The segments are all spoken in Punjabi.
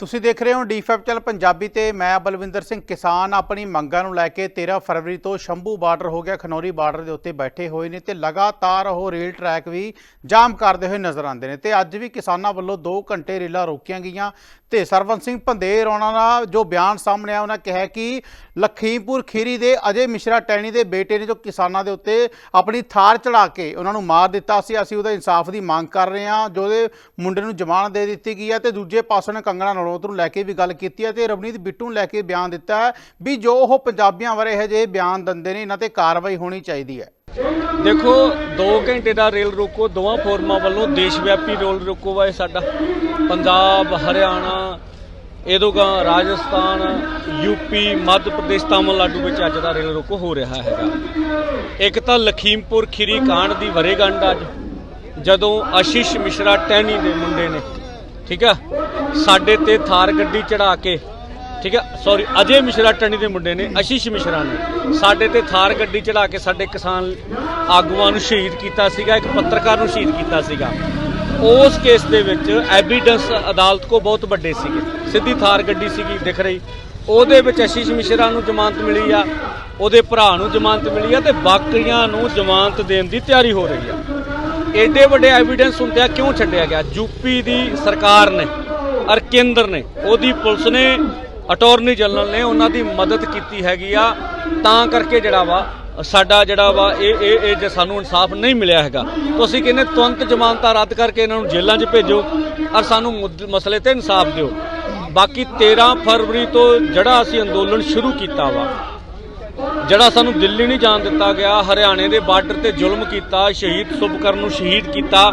ਤੁਸੀਂ ਦੇਖ ਰਹੇ ਹੋ ਡੀਫੈਪ ਚੈਨਲ ਪੰਜਾਬੀ ਤੇ ਮੈਂ ਬਲਵਿੰਦਰ ਸਿੰਘ ਕਿਸਾਨ ਆਪਣੀ ਮੰਗਾਂ ਨੂੰ ਲੈ ਕੇ 13 ਫਰਵਰੀ ਤੋਂ ਸ਼ੰਭੂ ਬਾਰਡਰ ਹੋ ਗਿਆ, ਖਨੌਰੀ ਬਾਰਡਰ ਦੇ ਉੱਤੇ ਬੈਠੇ ਹੋਏ ਨੇ ਤੇ ਲਗਾਤਾਰ ਉਹ ਰੇਲ ਟਰੈਕ ਵੀ ਜਾਮ ਕਰਦੇ ਹੋਏ ਨਜ਼ਰ ਆਉਂਦੇ ਨੇ ਤੇ ਅੱਜ ਵੀ ਕਿਸਾਨਾਂ ਵੱਲੋਂ 2 ਘੰਟੇ ਰੇਲਾਂ ਰੋਕੀਆਂ ਗਈਆਂ। ਤੇ ਸਰਵਨ ਸਿੰਘ ਭੰਦੇਰ, ਉਹਨਾਂ ਦਾ ਜੋ ਬਿਆਨ ਸਾਹਮਣੇ ਆਇਆ, ਉਹਨਾਂ ਕਿਹਾ ਕਿ ਲਖੀਮਪੁਰ ਖੀਰੀ ਦੇ ਅਜੇ ਮਿਸ਼ਰਾ ਟੈਣੀ ਦੇ ਬੇਟੇ ਨੇ ਜੋ ਕਿਸਾਨਾਂ ਦੇ ਉੱਤੇ ਆਪਣੀ ਥਾਰ ਚੜਾ ਕੇ ਉਹਨਾਂ ਨੂੰ ਮਾਰ ਦਿੱਤਾ ਸੀ, ਅਸੀਂ ਉਹਦਾ ਇਨਸਾਫ ਦੀ ਮੰਗ ਕਰ ਰਹੇ ਹਾਂ, ਜੋ ਉਹਦੇ ਮੁੰਡੇ ਨੂੰ ਜ਼ਮਾਨਤ ਦੇ ਦਿੱਤੀ ਗਈ ਹੈ ਤੇ ਦੂਜੇ ਪਾਸੇ ਨੇ ਕੰਗਣਾ ਨਰੋਤ ਨੂੰ ਲੈ ਕੇ ਵੀ ਗੱਲ ਕੀਤੀ ਹੈ ਤੇ ਰਵਨੀਤ ਬਿੱਟੂ ਨੂੰ ਲੈ ਕੇ ਬਿਆਨ ਦਿੱਤਾ ਹੈ ਵੀ ਜੋ ਉਹ ਪੰਜਾਬੀਆਂ ਬਾਰੇ ਇਹ ਜਿਹੇ ਬਿਆਨ ਦਿੰਦੇ ਨੇ, ਇਹਨਾਂ ਤੇ ਕਾਰਵਾਈ ਹੋਣੀ ਚਾਹੀਦੀ ਹੈ। ਦੇਖੋ 2 ਘੰਟੇ ਦਾ ਰੇਲ ਰੋਕੋ, ਦੋਵਾਂ ਫੋਰਮਾਂ ਵੱਲੋਂ ਦੇਸ਼ ਵਿਆਪੀ ਰੇਲ ਰੋਕੋ ਵਾ ਇਹ ਸਾਡਾ। ਪੰਜਾਬ, ਹਰਿਆਣਾ ਇਹਦੋਗਾ ਰਾਜਸਥਾਨ ਯੂਪੀ ਮੱਧ ਪ੍ਰਦੇਸ਼, ਤਾਮਿਲਨਾਡੂ ਵਿੱਚ ਅੱਜ ਦਾ ਰੇਲ ਰੋਕੋ ਹੋ ਰਿਹਾ ਹੈਗਾ। ਇੱਕ ਤਾਂ ਲਖੀਮਪੁਰ ਖੀਰੀ ਕਾਂਡ ਦੀ ਵਰੇਗੰਢ ਅੱਜ, ਜਦੋਂ ਆਸ਼ੀਸ਼ ਮਿਸ਼ਰਾ ਟਹਿਣੀ ਦੇ ਮੁੰਡੇ ਨੇ, ਠੀਕ ਆ, ਸਾਡੇ ਤੇ ਥਾਰ ਗੱਡੀ ਚੜਾ ਕੇ ਠੀਕ ਹੈ? ਸੌਰੀ ਅਜੇ ਮਿਸ਼ਰਾ ਟਣੀ ਦੇ ਮੁੰਡੇ ਨੇ, ਅਸ਼ੀਸ਼ ਮਿਸ਼ਰਾ ਨੇ। ਸਾਡੇ ਤੇ ਥਾਰ ਗੱਡੀ ਚੜਾ ਕੇ ਸਾਡੇ ਕਿਸਾਨ ਆਗੂਆਂ ਨੂੰ ਸ਼ਹੀਦ ਕੀਤਾ ਸੀਗਾ, ਇੱਕ ਪੱਤਰਕਾਰ ਨੂੰ ਸ਼ਹੀਦ ਕੀਤਾ ਸੀਗਾ। ਉਸ ਕੇਸ ਦੇ ਵਿੱਚ ਐਵੀਡੈਂਸ ਅਦਾਲਤ ਕੋ ਬਹੁਤ ਵੱਡੇ ਸੀਗੇ। ਸਿੱਧੀ ਥਾਰ ਗੱਡੀ ਸੀਗੀ, ਦਿਖ ਰਹੀ। ਉਹਦੇ ਵਿੱਚ ਆਸ਼ੀਸ਼ ਮਿਸ਼ਰਾ ਨੂੰ ਜ਼ਮਾਨਤ ਮਿਲੀ ਆ, ਉਹਦੇ ਭਰਾ ਨੂੰ ਜ਼ਮਾਨਤ ਮਿਲੀ ਆ ਤੇ ਬਾਕੀਆਂ ਨੂੰ ਜ਼ਮਾਨਤ ਦੇਣ ਦੀ ਤਿਆਰੀ ਹੋ ਰਹੀ ਆ। ਐਡੇ ਵੱਡੇ ਐਵੀਡੈਂਸ ਹੁੰਦਿਆਂ ਕਿਉਂ ਛੱਡਿਆ ਗਿਆ? ਯੂਪੀ ਦੀ ਸਰਕਾਰ ਨੇ ਔਰ ਕੇਂਦਰ ਨੇ, ਉਹਦੀ ਪੁਲਿਸ ਨੇ ਅਟਾਰਨੀ ਜਨਰਲ ਨੇ ਉਹਨਾਂ ਦੀ ਮਦਦ ਕੀਤੀ ਹੈਗੀ ਆ। ਤਾਂ ਕਰਕੇ ਜਿਹੜਾ ਵਾ, ਸਾਡਾ ਜਿਹੜਾ ਵਾ, ਇਹ ਇਹ ਇਹ ਜੇ ਸਾਨੂੰ ਇਨਸਾਫ ਨਹੀਂ ਮਿਲਿਆ ਹੈਗਾ, ਤਾਂ ਅਸੀਂ ਕਹਿੰਦੇ ਤੁਰੰਤ ਜ਼ਮਾਨਤਾਂ ਰੱਦ ਕਰਕੇ ਇਹਨਾਂ ਨੂੰ ਜੇਲ੍ਹਾਂ 'ਚ ਭੇਜੋ ਔਰ ਸਾਨੂੰ ਮੁੱਦ- ਮਸਲੇ ਤੇ ਇਨਸਾਫ ਦਿਓ। ਬਾਕੀ 13 ਫਰਵਰੀ ਤੋਂ ਜਿਹੜਾ ਅਸੀਂ ਅੰਦੋਲਨ ਸ਼ੁਰੂ ਕੀਤਾ ਵਾ, ਜਿਹੜਾ ਸਾਨੂੰ ਦਿੱਲੀ ਨਹੀਂ ਜਾਣ ਦਿੱਤਾ ਗਿਆ, ਹਰਿਆਣੇ ਦੇ ਬਾਰਡਰ ਤੇ ਜ਼ੁਲਮ ਕੀਤਾ, ਸ਼ਹੀਦ ਸੁਭਕਰਨ ਨੂੰ ਸ਼ਹੀਦ ਕੀਤਾ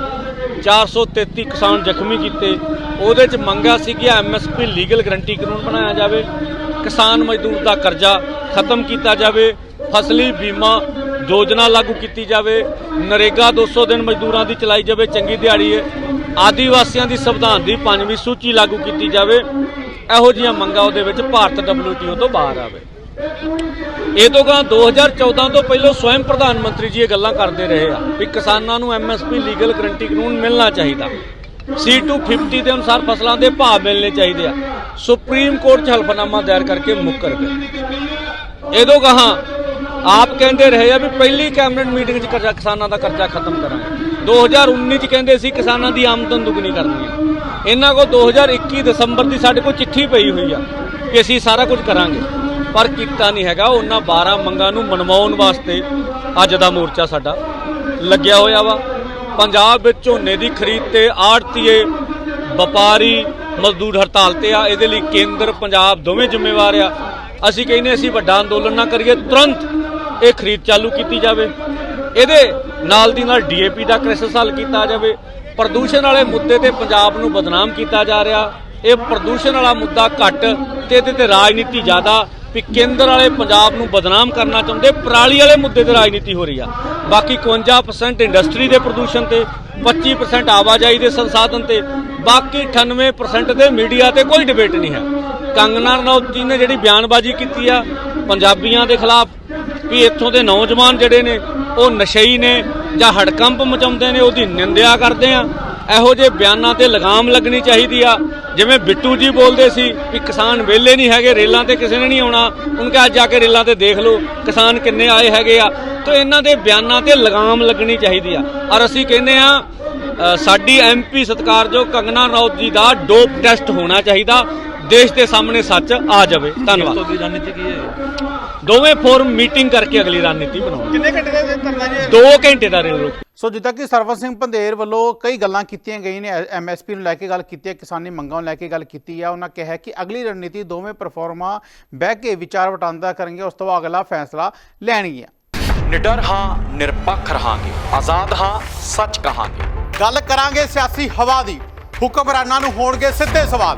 433 ਕਿਸਾਨ ਜ਼ਖਮੀ ਕੀਤੇ। ਉਹਦੇ ਚ ਮੰਗਾ ਸੀ ਕਿ ਐਮਐਸਪੀ ਲੀਗਲ ਗਰੰਟੀ ਕਾਨੂੰਨ ਬਣਾਇਆ ਜਾਵੇ, ਕਿਸਾਨ ਮਜ਼ਦੂਰ ਦਾ ਕਰਜ਼ਾ ਖਤਮ ਕੀਤਾ ਜਾਵੇ, ਫਸਲੀ ਬੀਮਾ ਯੋਜਨਾ ਲਾਗੂ ਕੀਤੀ ਜਾਵੇ, ਨਰੇਗਾ 200 ਦਿਨ ਮਜ਼ਦੂਰਾਂ ਦੀ ਚਲਾਈ ਜਾਵੇ, ਚੰਗੀ ਦਿਹਾੜੀ ਹੈ। ਆਦੀਵਾਸੀਆਂ ਦੀ ਸੰਵਿਧਾਨ ਦੀ ਪੰਜਵੀਂ ਸੂਚੀ ਲਾਗੂ ਕੀਤੀ ਜਾਵੇ। ਇਹੋ ਜੀਆਂ ਮੰਗਾਂ ਉਹਦੇ ਵਿੱਚ ਭਾਰਤ ਡਬਲਯੂਟੀਓ ਤੋਂ ਬਾਹਰ ਆਵੇ। ਇਹ ਤੋਂ ਗਾਂ 2014 ਤੋਂ ਪਹਿਲਾਂ ਸਵੈਮ ਪ੍ਰਧਾਨ ਮੰਤਰੀ ਜੀ ਇਹ ਗੱਲਾਂ ਕਰਦੇ ਰਹੇ ਆ ਵੀ ਕਿਸਾਨਾਂ ਨੂੰ ਐਮਐਸਪੀ ਲੀਗਲ ਗਰੰਟੀ ਕਾਨੂੰਨ ਮਿਲਣਾ ਚਾਹੀਦਾ। C250 ਦੇ ਅਨੁਸਾਰ ਫਸਲਾਂ ਦੇ ਭਾਅ ਮਿਲਣੇ ਚਾਹੀਦੇ ਆ। ਸੁਪਰੀਮ ਕੋਰਟ 'ਚ ਹਲਫਨਾਮਾ ਦਾਇਰ ਕਰਕੇ ਮੁੱਕਰ ਗਏ ਇਹ ਤੋਂ ਗਾਹਾਂ ਆਪ ਕਹਿੰਦੇ ਰਹੇ ਆ ਵੀ ਪਹਿਲੀ ਕੈਬਨਿਟ ਮੀਟਿੰਗ 'ਚ ਕਰਜ਼ਾ ਕਿਸਾਨਾਂ ਦਾ ਕਰਜ਼ਾ ਖਤਮ ਕਰਾਂਗੇ। 2019 'ਚ ਕਹਿੰਦੇ ਸੀ ਕਿਸਾਨਾਂ ਦੀ ਆਮਦਨ ਦੁੱਗਣੀ ਕਰਨੀ ਹੈ ਇਹਨਾਂ ਕੋਲ 2021 ਦਸੰਬਰ ਦੀ ਸਾਡੇ ਕੋਲ ਚਿੱਠੀ ਪਈ ਹੋਈ ਆ ਕਿ ਅਸੀਂ ਸਾਰਾ ਕੁਝ ਕਰਾਂਗੇ। ਪਰ ਕੀਤਾ ਨਹੀਂ ਹੈਗਾ। ਉਹਨਾਂ 12 ਮੰਗਾਂ ਨੂੰ ਮਨਵਾਉਣ ਵਾਸਤੇ ਅੱਜ ਦਾ ਮੋਰਚਾ ਸਾਡਾ ਲੱਗਿਆ ਹੋਇਆ ਵਾ। ਪੰਜਾਬ ਵਿੱਚ ਝੋਨੇ ਦੀ ਖਰੀਦ ਤੇ ਆੜਤੀਏ ਵਪਾਰੀ ਮਜ਼ਦੂਰ ਹੜਤਾਲ ਤੇ ਆ। ਇਹਦੇ ਲਈ ਕੇਂਦਰ, ਪੰਜਾਬ ਦੋਵੇਂ ਜ਼ਿੰਮੇਵਾਰ ਆ। ਅਸੀਂ ਕਹਿੰਦੇ ਅਸੀਂ ਵੱਡਾ ਅੰਦੋਲਨ ਨਾ ਕਰੀਏ, ਤੁਰੰਤ ਇਹ ਖਰੀਦ ਚਾਲੂ ਕੀਤੀ ਜਾਵੇ। ਇਹਦੇ ਨਾਲ ਦੀ ਨਾਲ ਡੀਏਪੀ ਦਾ ਕ੍ਰਾਈਸਿਸ ਹੱਲ ਕੀਤਾ ਜਾਵੇ। ਪ੍ਰਦੂਸ਼ਣ ਵਾਲੇ ਮੁੱਦੇ ਤੇ ਪੰਜਾਬ ਨੂੰ ਬਦਨਾਮ ਕੀਤਾ ਜਾ ਰਿਹਾ। ਇਹ ਪ੍ਰਦੂਸ਼ਣ ਵਾਲਾ ਮੁੱਦਾ ਘੱਟ, ਤੇ ਇਹਦੇ ਤੇ ਰਾਜਨੀਤੀ ਜ਼ਿਆਦਾ। ਵੀ ਕੇਂਦਰ ਵਾਲੇ ਪੰਜਾਬ ਨੂੰ ਬਦਨਾਮ ਕਰਨਾ ਚਾਹੁੰਦੇ, ਪਰਾਲੀ ਵਾਲੇ ਮੁੱਦੇ ਤੇ ਰਾਜਨੀਤੀ ਹੋ ਰਹੀ ਆ। ਬਾਕੀ 51% ਇੰਡਸਟਰੀ ਦੇ ਪ੍ਰਦੂਸ਼ਣ ਤੇ 25% ਆਵਾਜਾਈ ਦੇ ਸੰਸਾਧਨ ਤੇ, ਬਾਕੀ 98% ਦੇ ਮੀਡੀਆ ਤੇ ਕੋਈ ਡਿਬੇਟ ਨਹੀਂ ਹੈ। ਕੰਗਨਾ ਰਣੌਤ ਜੀ ਨੇ ਜਿਹੜੀ ਬਿਆਨਬਾਜ਼ੀ ਕੀਤੀ ਆ, ਪੰਜਾਬੀਆਂ ਦੇ ਖਿਲਾਫ, ਵੀ ਇੱਥੋਂ ਦੇ ਨੌਜਵਾਨ ਜਿਹੜੇ ਨੇ, ਉਹ ਨਸ਼ਈ ਨੇ ਜਾਂ ਹੜਕੰਪ ਮਚਾਉਂਦੇ ਨੇ, ਉਹਦੀ ਨਿੰਦਿਆ ਕਰਦੇ ਆ। ਇਹੋ ਜਿਹੇ ਬਿਆਨਾਂ ਤੇ ਲਗਾਮ ਲੱਗਣੀ ਚਾਹੀਦੀ ਆ। ਜਿਵੇਂ ਬਿੱਟੂ ਜੀ ਬੋਲਦੇ ਸੀ ਵੀ ਕਿਸਾਨ ਵਿਹਲੇ ਨਹੀਂ ਹੈਗੇ ਰੇਲਾਂ ਤੇ ਕਿਸੇ ਨੇ ਨਹੀਂ ਆਉਣਾ। ਉਹਨਾਂ ਕਿਹਾ ਅੱਜ ਜਾ ਕੇ ਰੇਲਾਂ ਤੇ ਦੇਖ ਲਓ ਕਿਸਾਨ ਕਿੰਨੇ ਆਏ ਹੈਗੇ ਆ। ਤਾਂ ਇਹਨਾਂ ਦੇ ਬਿਆਨਾਂ ਤੇ ਲਗਾਮ ਲੱਗਣੀ ਚਾਹੀਦੀ ਆ। ਔਰ ਅਸੀਂ ਕਹਿੰਦੇ ਆ ਅ, ਸਾਡੀ ਐਮਪੀ ਸਤਿਕਾਰਯੋਗ ਕੰਗਨਾ ਰਣੌਤ ਜੀ ਦਾ ਡੋਪ ਟੈਸਟ ਹੋਣਾ ਚਾਹੀਦਾ। ਦੇਸ਼ ਦੇ ਸਾਹਮਣੇ ਸੱਚ ਆ ਜਾਵੇ। ਧੰਨਵਾਦ। ਦੀ ਰਣਨੀਤੀ ਕੀ ਹੈ? ਦੋਵੇਂ ਫੋਰਮ ਮੀਟਿੰਗ ਕਰਕੇ ਅਗਲੀ ਰਣਨੀਤੀ ਬਣਾਉਣ। ਕਿੰਨੇ ਘੰਟੇ ਦਾ ਕਰਨਾ ਜੀ? 2 ਘੰਟੇ ਦਾ ਰੇਲ ਰੋਕ ਸੋ ਜਿੱਦਾਂ ਕਿ ਸਰਵਨ ਸਿੰਘ ਪੰਧੇਰ ਵੱਲੋਂ ਕਈ ਗੱਲਾਂ ਕੀਤੀਆਂ ਗਈਆਂ ਨੇ ਐਮਐਸਪੀ ਨੂੰ ਲੈ ਕੇ ਗੱਲ ਕੀਤੀ ਹੈ ਕਿਸਾਨੀ ਮੰਗਾਂ ਨੂੰ ਲੈ ਕੇ ਗੱਲ ਕੀਤੀ ਹੈ ਉਹਨਾਂ ਕਿਹਾ ਕਿ ਅਗਲੀ ਰਣਨੀਤੀ ਦੋਵੇਂ ਪਰਫਾਰਮਾ ਬਹਿ ਕੇ ਵਿਚਾਰ ਵਟਾਂਦਰਾ ਕਰਨਗੇ ਉਸ ਤੋਂ ਬਾਅਦ ਅਗਲਾ ਫੈਸਲਾ ਲੈਣਗੀਆਂ ਨਿਡਰ ਹਾਂ ਨਿਰਪੱਖ ਰਹਾਂਗੇ। ਆਜ਼ਾਦ ਹਾਂ ਸੱਚ ਕਹਾਂਗੇ। ਗੱਲ ਕਰਾਂਗੇ ਸਿਆਸੀ ਹਵਾ ਦੀ। ਹੁਕਮਰਾਨਾਂ ਨੂੰ ਹੋਣਗੇ ਸਿੱਧੇ ਸਵਾਲ।